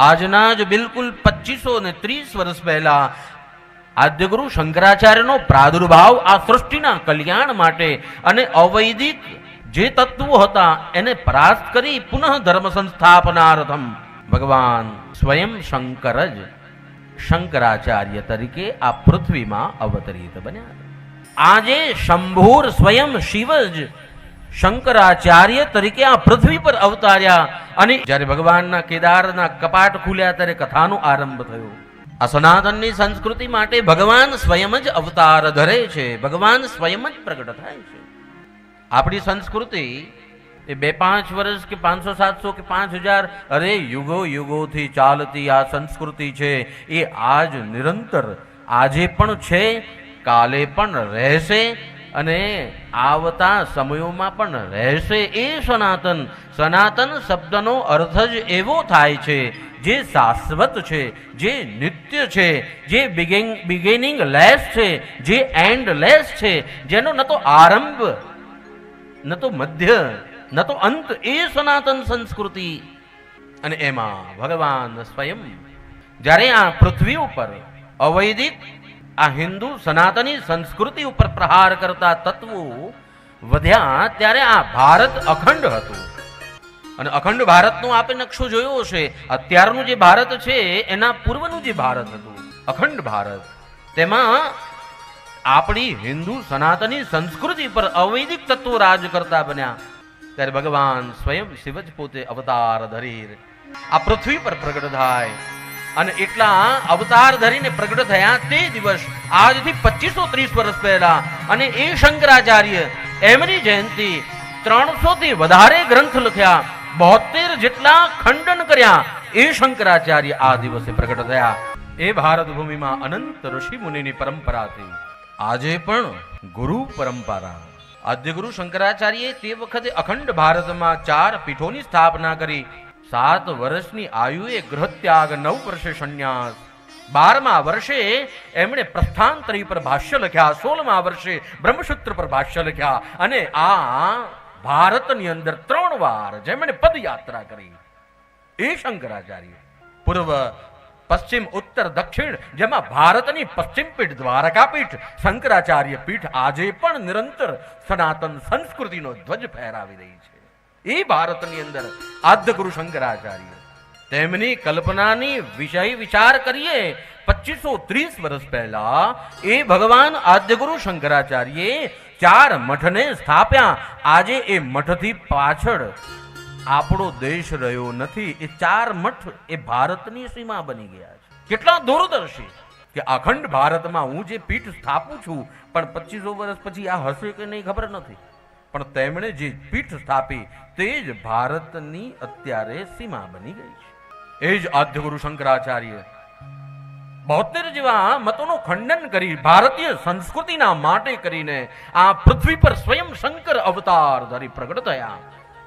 આજના જ બિલકુલ પચીસો ને ત્રીસ વર્ષ પહેલા આદ્યગુરુ શંકરાચાર્યનો પ્રાદુર્ભાવ આ સૃષ્ટિના કલ્યાણ માટે અને અવૈદિક જે તત્વો હતા એને પરાસ્ત કરી પુનઃ ધર્મ સંસ્થાપનાર્થમ. ભગવાન સ્વયં શંકર જ શંકરાચાર્ય તરીકે આ પૃથ્વીમાં અવતરિત બન્યા. આજે શંભુર સ્વયં શિવ જ શંકરાચાર્ય તરીકે આ પૃથ્વી પર અવતાર્યા અને જ્યારે ભગવાનના કેદારના કપાટ ખુલ્યા ત્યારે કથાનો આરંભ થયો. આ સનાતનની સંસ્કૃતિ માટે ભગવાન સ્વયં જ અવતાર ધરે છે. ભગવાન સ્વયં જ પ્રગટ થાય છે. આપણી સંસ્કૃતિ એ બે પાંચ વર્ષ કે પાંચસો, સાતસો કે પાંચ હજાર અરે યુગો યુગોથી ચાલતી આ સંસ્કૃતિ છે. એ આજ નિરંતર, આજે પણ છે, કાલે પણ રહેશે અને આવતા સમયોમાં પણ રહેશે એ સનાતન. સનાતન શબ્દનો અર્થ જ એવો થાય છે, જે શાશ્વત છે, જે નિત્ય છે, જે બિગિંગ બિગિનિંગ લેસ છે, જે એન્ડ લેસ છે, જેનો ન તો આરંભ, ન તો મધ્ય, ન તો અંત એ સનાતન સંસ્કૃતિ. અને એમાં ભગવાન સ્વયં જ્યારે આ પૃથ્વી ઉપર અવૈદિક આ હિન્દુ સનાતની સંસ્કૃતિ ઉપર પ્રહાર કરતા તત્વો વધ્યા ત્યારે આ ભારત અખંડ હતું. અને અખંડ ભારતનો આપે નકશો જોયો હશે. અત્યારનું જે ભારત છે, એના પૂર્વનું જે ભારત હતું, અખંડ ભારત. તેમાં આપણી હિન્દુ સનાતની સંસ્કૃતિ પર અવૈદિક તત્વો રાજ કરતા બન્યા. ત્યારે ભગવાન સ્વયં શિવ જ પોતે અવતાર ધરીર. આ પૃથ્વી પર પ્રગટ થાય. અને એટલા અવતાર ધરીને પ્રગટ થયા તે દિવસ, આજથી પચીસો ત્રીસ વર્ષ પહેલા. અને એ શંકરાચાર્ય એમની જયંતિ ત્રણસો થી વધારે ગ્રંથ લખ્યા. બોતેર જેટલા ખંડન કર્યા. એ શંકરાચાર્ય આ દિવસે પ્રગટ થયા. એ ભારત ભૂમિમાં અનંત ઋષિ મુનિની પરંપરા હતી. આજે પણ ગુરુ પરંપરા. આદ્ય ગુરુ શંકરાચાર્યએ તે વખતે અખંડ ભારતમાં ચાર પીઠોની સ્થાપના કરી. સાત વર્ષની આયુએ ગૃહત્યાગ, નવ વર્ષે સંન્યાસ. બારમા વર્ષે એમણે પ્રસ્થાંતરી પર ભાષ્ય લખ્યા, સોળમા વર્ષે બ્રહ્મસૂત્ર પર ભાષ્ય લખ્યા અને આ ભારતની અંદર ત્રણ વાર જેમણે પદયાત્રા કરી. એ શંકરાચાર્ય, પૂર્વ, પશ્ચિમ, ઉત્તર, દક્ષિણ જેમાં ભારતની પશ્ચિમ પીઠ દ્વારકા પીઠ, શંકરાચાર્ય પીઠ આજે પણ નિરંતર સનાતન સંસ્કૃતિનો ધ્વજ ફહેરાવી રહી છે. એ ભારતની અંદર આદ્ય ગુરુ શંકરાચાર્ય તેમની કલ્પનાની વિષય વિચાર કરીએ, પચીસો ત્રીસ વર્ષ પહેલા એ ભગવાન આદ્યગુરુ શંકરાચાર્યે ચાર મઠને સ્થાપ્યા. આજે એ મઠથી પાછળ આપણો દેશ રહ્યો નથી. એ ચાર મઠ એ ભારતની સીમા બની ગયા છે. કેટલા દૂરદર્શી કે અખંડ ભારતમાં હું જે પીઠ સ્થાપું છું, પણ પચીસો વર્ષ પછી આ હશે કે નહીં ખબર નથી. પણ તેમણે જે પીઠ સ્થાપી તે જ ભારતની અત્યારે સીમા બની ગઈ છે. એ જ આદ્યગુરુ શંકરાચાર્ય બોતેર જેવા મતોનું ખંડન કરી ભારતીય સંસ્કૃતિના માટે કરીને આ પૃથ્વી પર સ્વયં શંકર અવતાર ધરી પ્રગટ થયા.